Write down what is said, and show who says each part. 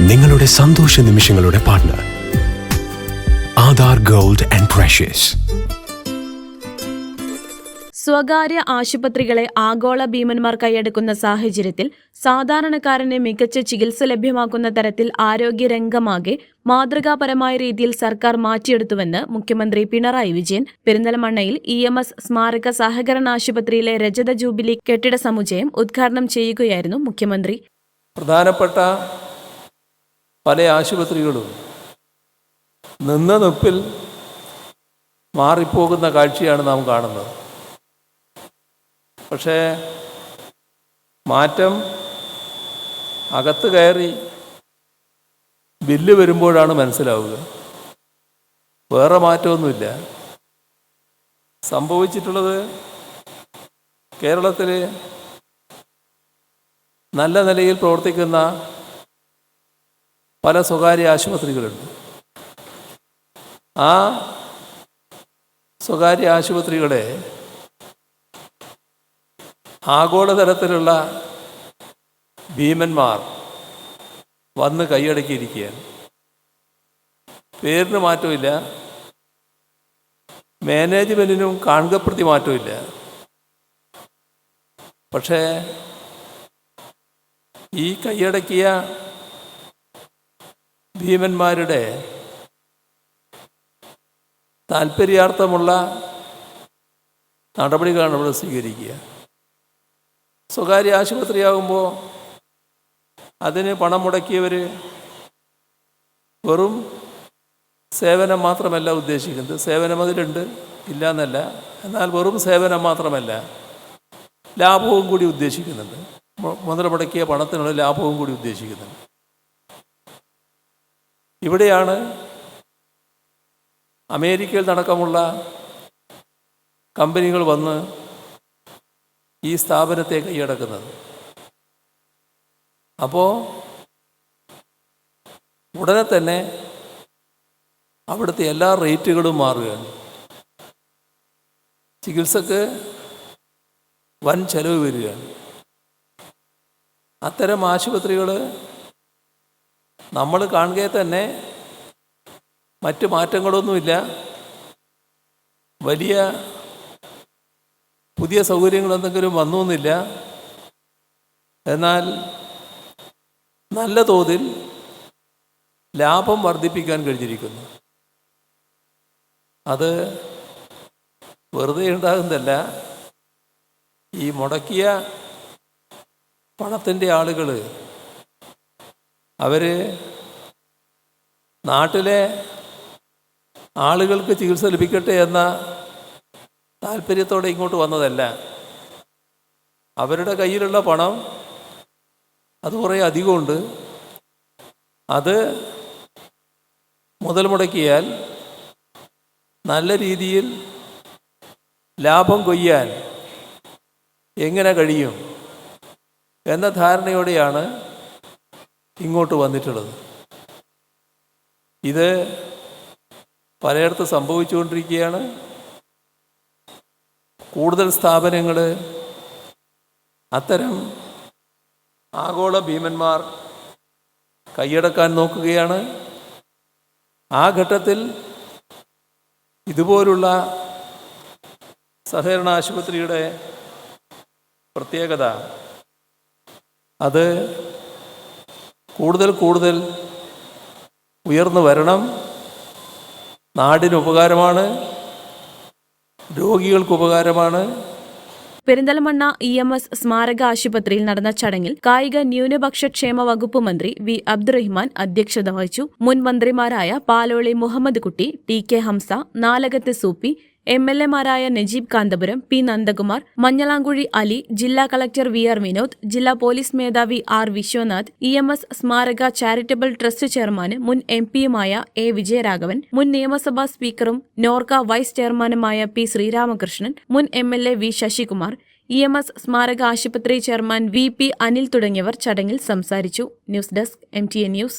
Speaker 1: നിങ്ങളുടെ സന്തോഷ നിമിഷങ്ങളുടെ partner Aadhaar gold and precious
Speaker 2: സ്വകാര്യ ആശുപത്രികളെ ആഗോള ഭീമന്മാർ കൈയടക്കുന്ന സാഹചര്യത്തിൽ സാധാരണക്കാരന് മികച്ച ചികിത്സ ലഭ്യമാക്കുന്ന തരത്തിൽ ആരോഗ്യരംഗമാകെ മാതൃകാപരമായ രീതിയിൽ സർക്കാർ മാറ്റിയെടുത്തുവെന്ന് മുഖ്യമന്ത്രി പിണറായി വിജയൻ പെരിന്തൽമണ്ണയിൽ ഇ എം എസ് സ്മാരക സഹകരണ ആശുപത്രിയിലെ രജത ജൂബിലി കെട്ടിട സമുച്ചയം ഉദ്ഘാടനം ചെയ്യുകയായിരുന്നു മുഖ്യമന്ത്രി.
Speaker 3: പ്രധാനപ്പെട്ട പല ആശുപത്രികളും നിന്ന നിപ്പിൽ മാറിപ്പോകുന്ന കാഴ്ചയാണ് നാം കാണുന്നത്. പക്ഷേ മാറ്റം അകത്ത് കയറി ബില്ല് വരുമ്പോഴാണ് മനസ്സിലാവുക. വേറെ മാറ്റമൊന്നുമില്ല. സംഭവിച്ചിട്ടുള്ളത് കേരളത്തിൽ നല്ല നിലയിൽ പ്രവർത്തിക്കുന്ന പല സ്വകാര്യ ആശുപത്രികളുണ്ട്. ആ സ്വകാര്യ ആശുപത്രികളെ ആഗോളതലത്തിലുള്ള ഭീമന്മാർ വന്ന് കൈയടക്കിയിരിക്കുകയാണ്. പേരിന് മാറ്റമില്ല. മാനേജ്മെന്റിനും കാൺകപ്രതി മാറ്റമില്ല. പക്ഷേ ഈ കൈയടക്കിയ ഭീമന്മാരുടെ താല്പര്യാർത്ഥമുള്ള നടപടികളാണ് ഇവിടെ സ്വീകരിക്കുക. സ്വകാര്യ ആശുപത്രിയാകുമ്പോൾ അതിന് പണം മുടക്കിയവർ വെറും സേവനം മാത്രമല്ല ഉദ്ദേശിക്കുന്നത്. സേവനം അതിലുണ്ട് ഇല്ല എന്നല്ല എന്നാൽ വെറും സേവനം മാത്രമല്ല ലാഭവും കൂടി ഉദ്ദേശിക്കുന്നുണ്ട്. മുതൽ മുടക്കിയ പണത്തിനുള്ള ലാഭവും കൂടി ഉദ്ദേശിക്കുന്നുണ്ട്. ഇവിടെയാണ് അമേരിക്കയിൽ നടക്കമുള്ള കമ്പനികൾ വന്ന് ഈ സ്ഥാപനത്തെ കൈയടക്കുന്നത്. അപ്പോൾ ഉടനെ തന്നെ അവിടുത്തെ എല്ലാ റേറ്റുകളും മാറുകയാണ്. ചികിത്സക്ക് വൻ ചെലവ് വരികയാണ്. അത്തരം ആശുപത്രികൾ നമ്മൾ കാണുക തന്നെ മറ്റ് മാറ്റങ്ങളൊന്നുമില്ല. വലിയ പുതിയ സൗകര്യങ്ങളെന്തെങ്കിലും വന്നു എന്നില്ല എന്നാൽ നല്ല തോതിൽ ലാഭം വർദ്ധിപ്പിക്കാൻ കഴിഞ്ഞിരിക്കുന്നു. അത് വെറുതെ ഉണ്ടാകുന്നതല്ല. ഈ മുടക്കിയ പണത്തിന്റെ ആളുകൾ അവർ നാട്ടിലെ ആളുകൾക്ക് ചികിത്സ ലഭിക്കട്ടെ എന്ന താല്പര്യത്തോടെ ഇങ്ങോട്ട് വന്നതല്ല. അവരുടെ കയ്യിലുള്ള പണം അത് കുറേ അധികമുണ്ട്. അത് മുതൽ മുടക്കിയാൽ നല്ല രീതിയിൽ ലാഭം കൊയ്യാൻ എങ്ങനെ കഴിയും? എന്ന ധാരണയോടെയാണ് ഇങ്ങോട്ട് വന്നിട്ടുള്ളത്. ഇത് പലയിടത്ത് സംഭവിച്ചുകൊണ്ടിരിക്കുകയാണ്. കൂടുതൽ സ്ഥാപനങ്ങൾ അത്തരം ആഗോള ഭീമന്മാർ കൈയടക്കാൻ നോക്കുകയാണ്. ആ ഘട്ടത്തിൽ ഇതുപോലുള്ള സഹകരണ ആശുപത്രിയുടെ പ്രത്യേകത അത് കൂടുതൽ കൂടുതൽ ഉയർന്നു വരണം. നാടിന് ഉപകാരമാണ്. രോഗികൾക്ക് ഉപകാരമാണ്.
Speaker 2: പെരിന്തൽമണ്ണ ഇ എം എസ് സ്മാരക ആശുപത്രിയിൽ നടന്ന ചടങ്ങിൽ കായിക ന്യൂനപക്ഷ ക്ഷേമ വകുപ്പ് മന്ത്രി വി അബ്ദുറഹ്മാൻ അധ്യക്ഷത വഹിച്ചു. മുൻ മന്ത്രിമാരായ Paloli Muhammad Kutty T K Hamsa Nalakath Soopy M L എമാരായ Najeeb Kanthapuram P Nandakumar Manjalamkuzhi Ali ജില്ലാ കളക്ടർ വി ആർ വിനോദ് ജില്ലാ പോലീസ് മേധാവി R Viswanath E M S സ്മാരക ചാരിറ്റബിൾ ട്രസ്റ്റ് ചെയർമാന് മുൻ എം പിയുമായ എ വിജയരാഘവൻ മുൻ നിയമസഭാ സ്പീക്കറും നോർക്ക വൈസ് ചെയർമാനുമായ പി ശ്രീരാമകൃഷ്ണൻ മുൻ M L A V Sasikumar E M S സ്മാരക ആശുപത്രി ചെയർമാൻ വി പി അനിൽ തുടങ്ങിയവർ ചടങ്ങിൽ സംസാരിച്ചു. News desk M T A news.